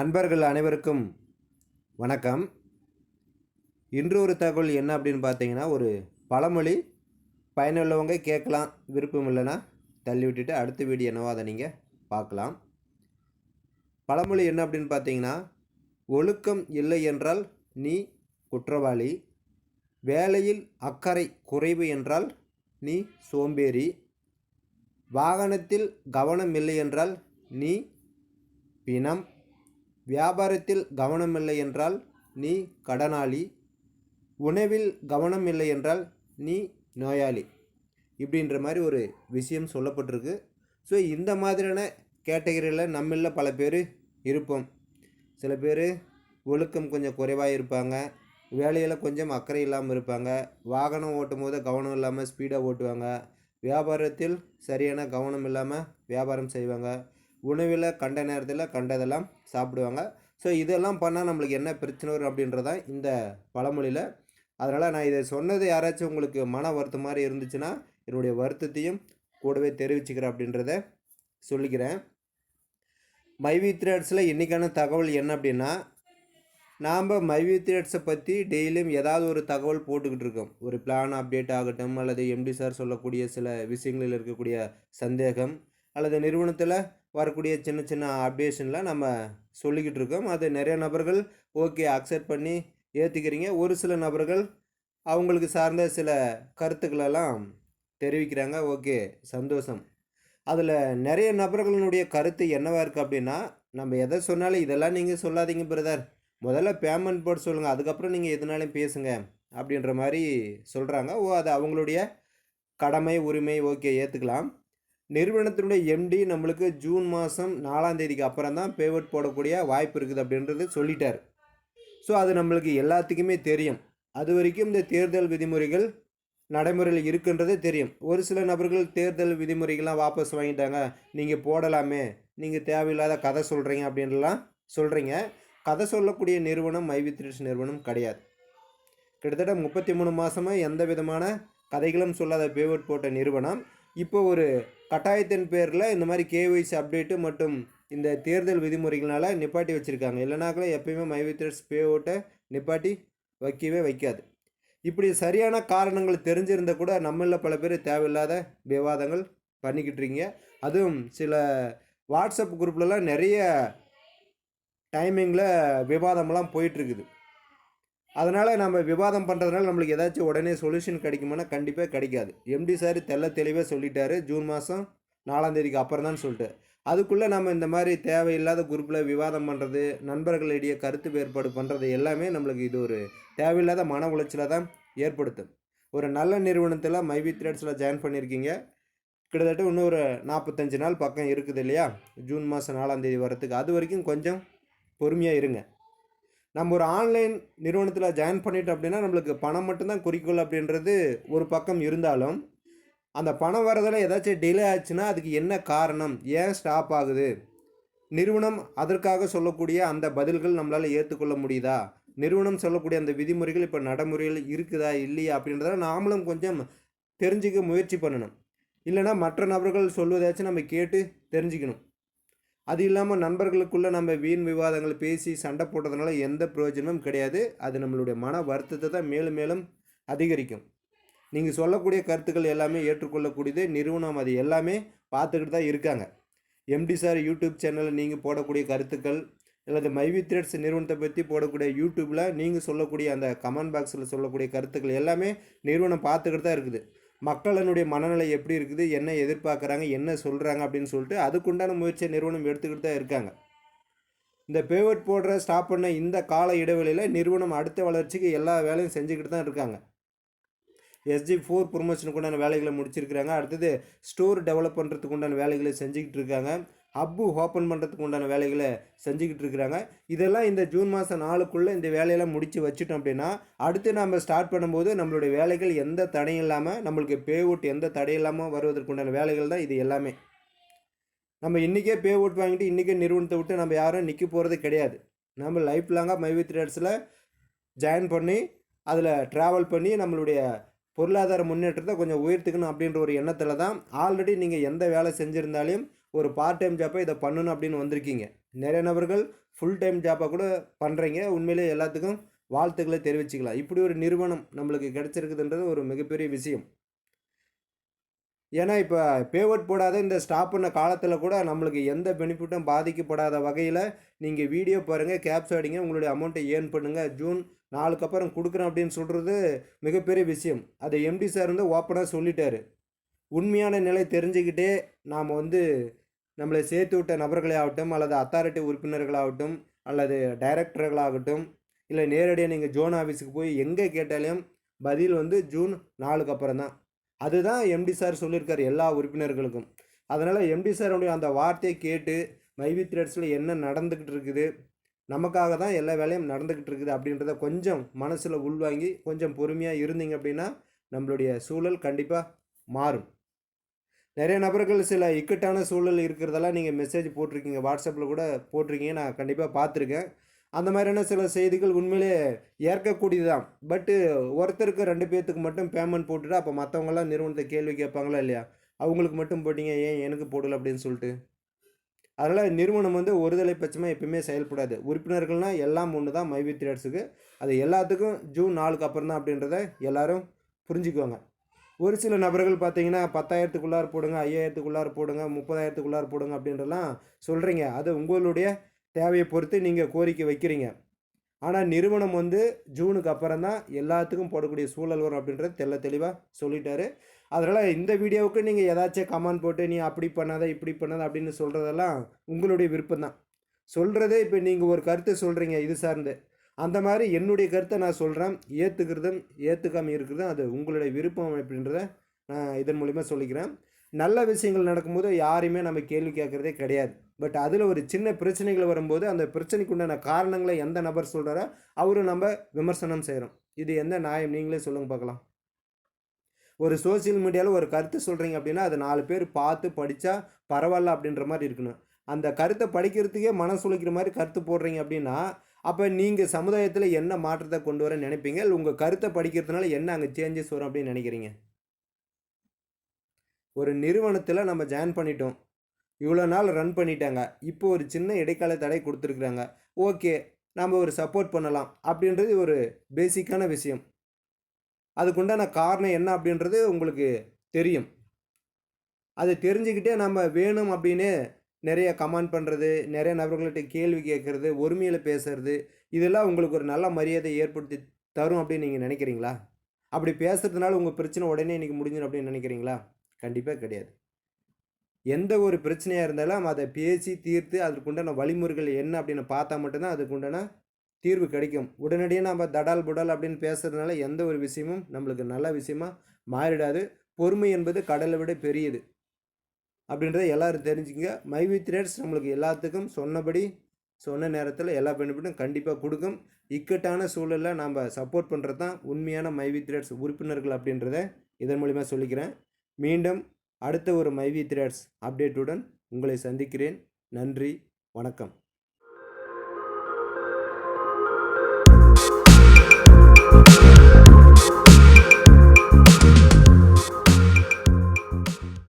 நண்பர்கள் அனைவருக்கும் வணக்கம். இன்று ஒரு தகவல் என்ன அப்படின்னு பார்த்தீங்கன்னா ஒரு பழமொழி பயனுள்ளவங்க கேட்கலாம் விருப்பம் இல்லைன்னா தள்ளி விட்டுட்டு அடுத்த வீடியோ என்னவோ அதை நீங்கள் பார்க்கலாம். பழமொழி என்ன அப்படின்னு பார்த்தீங்கன்னா ஒழுக்கம் இல்லை என்றால் நீ குற்றவாளி வேலையில் அக்கறை குறைவு என்றால் நீ சோம்பேறி வாகனத்தில் கவனம் இல்லை என்றால் நீ பிணம் வியாபாரத்தில் கவனமில்லை என்றால் நீ கடனாளி. உணவில் கவனம் இல்லை என்றால் நீ நோயாளி. இப்படின்ற மாதிரி ஒரு விஷயம் சொல்லப்பட்டிருக்கு. ஸோ இந்த மாதிரியான கேட்டகரியில் நம்மள பல பேர் இருப்போம். சில பேர் ஒழுக்கம் கொஞ்சம் குறைவாக இருப்பாங்க. வேலையில் கொஞ்சம் அக்கறை இல்லாமல் இருப்பாங்க. வாகனம் ஓட்டும் போது கவனம் இல்லாமல் ஸ்பீடாக ஓட்டுவாங்க. வியாபாரத்தில் சரியான கவனம் இல்லாமல் வியாபாரம் செய்வாங்க. உணவில் கண்ட நேரத்தில் கண்டதெல்லாம் சாப்பிடுவாங்க. ஸோ இதெல்லாம் பண்ணால் நம்மளுக்கு என்ன பிரச்சனை வரும் அப்படின்றதான் இந்த பழமொழியில் அதனால் நான் இதை சொன்னது யாராச்சும் உங்களுக்கு மன வருத்தம் மாதிரி இருந்துச்சுன்னா என்னுடைய வருத்தத்தையும் கூடவே தெரிவிச்சுக்கிறேன் அப்படின்றத சொல்லிக்கிறேன். மைவி த்ரெட்ஸில் இன்றைக்கான தகவல் என்ன அப்படின்னா நாம் மைவி த்ரெட்ஸை பற்றி டெய்லியும் ஏதாவது ஒரு தகவல் போட்டுக்கிட்டு இருக்கோம். ஒரு பிளான் அப்டேட் ஆகட்டும் அல்லது எம்டி சார் சொல்லக்கூடிய சில விஷயங்களில் இருக்கக்கூடிய சந்தேகம் அல்லது நிறுவனத்தில் வரக்கூடிய சின்ன சின்ன அப்டேஷனில் நம்ம சொல்லிக்கிட்டு இருக்கோம். அது நிறைய நபர்கள் ஓகே அக்செப்ட் பண்ணி ஏற்றுக்கிறீங்க ஒரு சில நபர்கள் அவங்களுக்கு சார்ந்த சில கருத்துக்களெல்லாம் தெரிவிக்கிறாங்க. ஓகே சந்தோஷம். அதில் நிறைய நபர்களினுடைய கருத்து என்னவாக இருக்குது அப்படின்னா நம்ம எதை சொன்னாலும் இதெல்லாம் நீங்கள் சொல்லாதீங்க பிரதர் முதல்ல பேமெண்ட் போட்டு சொல்லுங்கள் அதுக்கப்புறம் நீங்கள் எதுனாலும் பேசுங்க அப்படின்ற மாதிரி சொல்கிறாங்க ஓ அது அவங்களுடைய கடமை உரிமை ஓகே ஏற்றுக்கலாம் நிறுவனத்தினுடைய எம்டி நம்மளுக்கு ஜூன் மாதம் நாலாம் தேதிக்கு அப்புறம் தான் பேமெண்ட் போடக்கூடிய வாய்ப்பு இருக்குது அப்படின்றது சொல்லிட்டார். ஸோ அது நம்மளுக்கு எல்லாத்துக்குமே தெரியும். அது வரைக்கும் இந்த தேர்தல் விதிமுறைகள் நடைமுறையில் இருக்குன்றது தெரியும். ஒரு சில நபர்கள் தேர்தல் விதிமுறைகள்லாம் வாபஸ் வாங்கிட்டாங்க. நீங்கள் போடலாமே. நீங்கள் தேவையில்லாத கதை சொல்கிறீங்க அப்படின்லாம் சொல்கிறீங்க கதை சொல்லக்கூடிய நிறுவனம் மைவித்ரிஸ் நிறுவனம் கிடையாது. கிட்டத்தட்ட முப்பத்தி மூணு மாதமாக எந்த விதமான கதைகளும் சொல்லாத பேவர்ட் போட்ட நிறுவனம். இப்போ ஒரு கட்டாயத்தின் பேரில் இந்த மாதிரி கேஒய்சி அப்டேட்டு மற்றும் இந்த தேர்தல் விதிமுறைகளால் நிப்பாட்டி வச்சுருக்காங்க. இல்லைனாக்களே எப்பயுமே மைவித்ரஸ் பே ஓட்டை நிப்பாட்டி வைக்கவே வைக்காது. இப்படி சரியான காரணங்கள் தெரிஞ்சிருந்த கூட நம்மளில் பல பேர் தேவையில்லாத விவாதங்கள் பண்ணிக்கிட்டு இருக்கீங்க. அதுவும் சில வாட்ஸ்அப் குரூப்லலாம் நிறைய டைமிங்கில் விவாதமெல்லாம் போயிட்டுருக்குது அதனால் நம்ம விவாதம் பண்ணுறதுனால நம்மளுக்கு ஏதாச்சும் உடனே சொல்யூஷன் கிடைக்குமானா கண்டிப்பாக கிடைக்காது. எம்டி சார் தெல்ல தெளிவாக சொல்லிட்டாரு. ஜூன் மாதம் நாலாந்தேதிக்கு அப்புறம் தான் சொல்லிட்டு. அதுக்குள்ளே நம்ம இந்த மாதிரி தேவையில்லாத குரூப்பில் விவாதம் பண்ணுறது நண்பர்களிடையே கருத்து வேறுபாடு பண்ணுறது எல்லாமே நம்மளுக்கு இது ஒரு தேவையில்லாத மன உளைச்சலை தான் ஏற்படுத்தும். ஒரு நல்ல நிறுவனத்தில் மைவி த்ரெட்ஸில் ஜாயின் பண்ணியிருக்கீங்க கிட்டத்தட்ட இன்னொரு நாற்பத்தஞ்சு நாள் பக்கம் இருக்குது இல்லையா? ஜூன் மாதம் நாலாந்தேதி வரத்துக்கு அது வரைக்கும் கொஞ்சம் பொறுமையாக இருங்க. நம்ம ஒரு ஆன்லைன் நிறுவனத்தில் ஜாயின் பண்ணிட்டோம் அப்படின்னா நம்மளுக்கு பணம் மட்டும்தான் குறிக்கோள் அப்படின்றது ஒரு பக்கம் இருந்தாலும் அந்த பணம் வரதில் ஏதாச்சும் டிலே ஆச்சுன்னா அதுக்கு என்ன காரணம்? ஏன் ஸ்டாப் ஆகுது? நிறுவனம் அதற்காக சொல்லக்கூடிய அந்த பதில்கள் நம்மளால் ஏற்றுக்கொள்ள முடியுதா? நிறுவனம் சொல்லக்கூடிய அந்த விதிமுறைகள் இப்போ நடைமுறையில் இருக்குதா? இல்லையா? அப்படின்றத நாமளும் கொஞ்சம் தெரிஞ்சுக்க முயற்சி பண்ணணும். இல்லைனா மற்ற நபர்கள் சொல்வதாச்சும் நம்ம கேட்டு தெரிஞ்சுக்கணும். அது இல்லாமல் நண்பர்களுக்குள்ளே நம்ம வீண் விவாதங்கள் பேசி சண்டை போட்டதுனால எந்த பிரயோஜனமும் கிடையாது. அது நம்மளுடைய மன வருத்தத்தை தான் மேலும் மேலும் அதிகரிக்கும். நீங்கள் சொல்லக்கூடிய கருத்துக்கள் எல்லாமே ஏற்றுக்கொள்ளக்கூடியது நிறுவனம் அது எல்லாமே பார்த்துக்கிட்டு தான் இருக்காங்க. எம்டி சார் யூடியூப் சேனலில் நீங்கள் போடக்கூடிய கருத்துக்கள் அல்லது மைவி த்ரெட்ஸ் நிறுவனத்தை பற்றி போடக்கூடிய யூடியூப்பில் நீங்கள் சொல்லக்கூடிய அந்த கமெண்ட் பாக்ஸில் சொல்லக்கூடிய கருத்துக்கள் எல்லாமே நிறுவனம் பார்த்துக்கிட்டு தான் இருக்குது. மக்களினுடைய மனநிலை எப்படி இருக்குது என்ன எதிர்பார்க்குறாங்க என்ன சொல்கிறாங்க அப்படின்னு சொல்லிட்டு அதுக்குண்டான முயற்சியை நிறுவனம் எடுத்துக்கிட்டு தான் இருக்காங்க. இந்த பேவர்ட் போடுற ஸ்டாப் பண்ண இந்த கால இடைவெளியில் நிறுவனம் அடுத்த வளர்ச்சிக்கு எல்லா வேலையும் செஞ்சுக்கிட்டு தான் இருக்காங்க. எஸ்ஜி ஃபோர் ப்ரொமோஷனுக்கு உண்டான வேலைகளை முடிச்சிருக்கிறாங்க. அடுத்தது ஸ்டோர் டெவலப் பண்ணுறதுக்கு உண்டான வேலைகளை செஞ்சுக்கிட்டு இருக்காங்க. ஹப்பு ஓப்பன் பண்ணுறதுக்கு உண்டான வேலைகளை செஞ்சுக்கிட்டு இருக்கிறாங்க. இதெல்லாம் இந்த ஜூன் மாதம் நாளுக்குள்ளே இந்த வேலையெல்லாம் முடித்து வச்சுட்டோம் அப்படின்னா அடுத்து நம்ம ஸ்டார்ட் பண்ணும்போது நம்மளுடைய வேலைகள் எந்த தடையும் இல்லாமல் நம்மளுக்கு பே அவுட் எந்த தடையும் இல்லாமல் வருவதற்கு உண்டான வேலைகள் தான் இது எல்லாமே. நம்ம இன்றைக்கே பே அவுட் வாங்கிட்டு இன்றைக்கே நிறுவனத்தை விட்டு நம்ம யாரும் நிற்க போகிறது கிடையாது. நம்ம லைஃப் லாங்காக மைவி த்ரெட்ஸில் ஜாயின் பண்ணி அதில் ட்ராவல் பண்ணி நம்மளுடைய பொருளாதார முன்னேற்றத்தை கொஞ்சம் உயர்த்துக்கணும் அப்படின்ற ஒரு எண்ணத்தில் தான் ஆல்ரெடி நீங்கள் எந்த வேலை செஞ்சுருந்தாலையும் ஒரு பார்ட் டைம் ஜாப்பை இதை பண்ணணும் அப்படின்னு வந்திருக்கீங்க. நிறைய நபர்கள் ஃபுல் டைம் ஜாப்பாக கூட பண்ணுறீங்க உண்மையிலே எல்லாத்துக்கும் வாழ்த்துக்களை தெரிவிச்சுக்கலாம். இப்படி ஒரு நிறுவனம் நம்மளுக்கு கிடைச்சிருக்குதுன்றது ஒரு மிகப்பெரிய விஷயம். ஏன்னா இப்போ பேவட் போடாத இந்த ஸ்டாப் பண்ண காலத்தில் கூட நம்மளுக்கு எந்த பெனிஃபிட்டும் பாதிக்கப்படாத வகையில் நீங்கள் வீடியோ பாருங்கள் கேப்ஸ் அடிங்க உங்களுடைய அமௌண்ட்டை ஏர்ன் பண்ணுங்கள் ஜூன் நாளுக்கு அப்புறம் கொடுக்குறேன் அப்படின்னு சொல்கிறது மிகப்பெரிய விஷயம். அதை எம்டி சார் வந்து ஓப்பனாக சொல்லிட்டாரு. உண்மையான நிலை தெரிஞ்சுக்கிட்டே நாம் வந்து நம்மளை சேர்த்து விட்ட நபர்களாகட்டும் அல்லது அத்தாரிட்டி உறுப்பினர்களாகட்டும் அல்லது டைரக்டர்களாகட்டும் இல்லை நேரடியாக நீங்கள் ஜோன் ஆஃபீஸுக்கு போய் எங்கே கேட்டாலும் பதில் வந்து ஜூன் நாலுக்கு அப்புறம் தான் அதுதான் எம்டி சார் சொல்லியிருக்காரு எல்லா உறுப்பினர்களுக்கும். அதனால் எம்டி சாருடைய அந்த வார்த்தையை கேட்டு மைவி த்ரெட்ஸில் என்ன நடந்துக்கிட்டு இருக்குது நமக்காக தான் எல்லா வேலையும் நடந்துக்கிட்டு இருக்குது அப்படின்றத கொஞ்சம் மனசில் உள்வாங்கி கொஞ்சம் பொறுமையாக இருந்தீங்க அப்படின்னா நம்மளுடைய சூழல் கண்டிப்பாக மாறும். நிறைய நபர்கள் சில இக்கட்டான சூழல் இருக்கிறதெல்லாம் நீங்கள் மெசேஜ் போட்டிருக்கீங்க. வாட்ஸ்அப்பில் கூட போட்டிருக்கீங்க. நான் கண்டிப்பாக பார்த்துருக்கேன். அந்த மாதிரியான சில செய்திகள் உண்மையிலே ஏற்கக்கூடியது தான் பட்டு ஒருத்தருக்கு ரெண்டு பேர்த்துக்கு மட்டும் பேமெண்ட் போட்டுட்டு அப்போ மற்றவங்களாம் நிறுவனத்தை கேள்வி கேட்பாங்களா இல்லையா? அவங்களுக்கு மட்டும் போட்டிங்க ஏன் எனக்கு போடல? அப்படின்னு சொல்லிட்டு. அதனால் நிறுவனம் வந்து ஒருதலை பட்சமாக எப்பயுமே செயல்படாது. உறுப்பினர்கள்னால் எல்லாம் ஒன்று தான் மைவி த்ரேட்ஸுக்கு அது எல்லாத்துக்கும் ஜூன் நாலுக்கு அப்புறம் தான் அப்படின்றத எல்லோரும் புரிஞ்சுக்குவாங்க. ஒரு சில நபர்கள் பார்த்தீங்கன்னா பத்தாயிரத்துக்குள்ளார போடுங்க ஐயாயிரத்துக்குள்ளார போடுங்க முப்பதாயிரத்துக்குள்ளார போடுங்க அப்படின்றலாம் சொல்கிறீங்க அது உங்களுடைய தேவையை பொறுத்து நீங்கள் கோரிக்கை வைக்கிறீங்க. ஆனால் நிறுவனம் வந்து ஜூனுக்கு அப்புறம் தான் எல்லாத்துக்கும் போடக்கூடிய சூழல் வரும் அப்படின்றது தெல்ல தெளிவாக சொல்லிட்டாரு. அதனால் இந்த வீடியோவுக்கு நீங்கள் ஏதாச்சும் கமெண்ட் போட்டு நீ அப்படி பண்ணாத இப்படி பண்ணாத அப்படின்னு சொல்கிறதெல்லாம் உங்களுடைய விருப்பம் தான் சொல்கிறதே இப்போ நீங்கள் ஒரு கருத்து சொல்கிறீங்க இது சார்ந்து. அந்த மாதிரி என்னுடைய கருத்தை நான் சொல்கிறேன் ஏற்றுக்கிறதும் ஏற்றுக்காமல் இருக்கிறதும் அது உங்களுடைய விருப்பம் அப்படின்றத நான் இதன் மூலிமா சொல்லிக்கிறேன். நல்ல விஷயங்கள் நடக்கும்போது யாரையுமே நம்ம கேள்வி கேட்குறதே கிடையாது. பட் அதில் ஒரு சின்ன பிரச்சனைகள் வரும்போது அந்த பிரச்சனைக்கு உண்டான காரணங்களை எந்த நபர் சொல்கிறாரோ அவரும் நம்ம விமர்சனம் செய்கிறோம் இது எந்த நியாயம்? நீங்களே சொல்லுங்க பார்க்கலாம். ஒரு சோசியல் மீடியாவில் ஒரு கருத்து சொல்கிறீங்க அப்படின்னா அது நாலு பேர் பார்த்து படித்தா பரவாயில்ல அப்படின்ற மாதிரி இருக்கணும். அந்த கருத்தை படிக்கிறதுக்கே மனசுலைக்கிற மாதிரி கருத்து போடுறீங்க அப்படின்னா அப்போ நீங்கள் சமுதாயத்தில் என்ன மாற்றத்தை கொண்டு வர நினைப்பீங்க? இல்லை உங்கள் கருத்தை படிக்கிறதுனால என்ன அங்கே சேஞ்சஸ் வரும் அப்படின்னு நினைக்கிறீங்க? ஒரு நிறுவனத்தில் நம்ம ஜாயின் பண்ணிட்டோம். இவ்வளோ நாள் ரன் பண்ணிட்டாங்க. இப்போ ஒரு சின்ன இடைக்கால தடை கொடுத்துருக்குறாங்க. ஓகே நாம் ஒரு சப்போர்ட் பண்ணலாம் அப்படின்றது ஒரு பேசிக்கான விஷயம். அதுக்குண்டான காரணம் என்ன அப்படின்றது உங்களுக்கு தெரியும். அதை தெரிஞ்சுக்கிட்டே நம்ம வேணும் அப்படின்னு நிறைய கமெண்ட் பண்ணுறது நிறைய நபர்கள்ட்ட கேள்வி கேட்குறது ஒருமையில் பேசுறது இதெல்லாம் உங்களுக்கு ஒரு நல்ல மரியாதை ஏற்படுத்தி தரும் அப்படின்னு நீங்கள் நினைக்கிறீங்களா? அப்படி பேசுறதுனால உங்கள் பிரச்சனை உடனே இன்றைக்கி முடிஞ்சிடும் அப்படின்னு நினைக்கிறீங்களா? கண்டிப்பாக கிடையாது. எந்த ஒரு பிரச்சனையாக இருந்தாலும் அதை பேசி தீர்த்து அதற்குண்டான வழிமுறைகள் என்ன அப்படின்னு பார்த்தா மட்டும்தான் அதுக்குண்டான தீர்வு கிடைக்கும். உடனடியாக நம்ம தடால் புடால் அப்படின்னு பேசுறதுனால எந்த ஒரு விஷயமும் நம்மளுக்கு நல்ல விஷயமா மாறிடாது. பொறுமை என்பது கடலை விட பெரியது. அப்படின்றத எல்லாரும் தெரிஞ்சுக்கங்க. மைவி ரேட்ஸ் நம்மளுக்கு எல்லாத்துக்கும் சொன்னபடி சொன்ன நேரத்தில் எல்லா பெனிஃபிட்டும் கண்டிப்பாக கொடுக்கும். இக்கட்டான சூழலில் நம்ம சப்போர்ட் பண்ணுறது தான் உண்மையான மைவி ரேட்ஸ் உறுப்பினர்கள் அப்படின்றத இதன் மூலிமா சொல்லிக்கிறேன். மீண்டும் அடுத்த ஒரு மைவி ரேட்ஸ் அப்டேட்டுடன் உங்களை சந்திக்கிறேன். நன்றி வணக்கம்.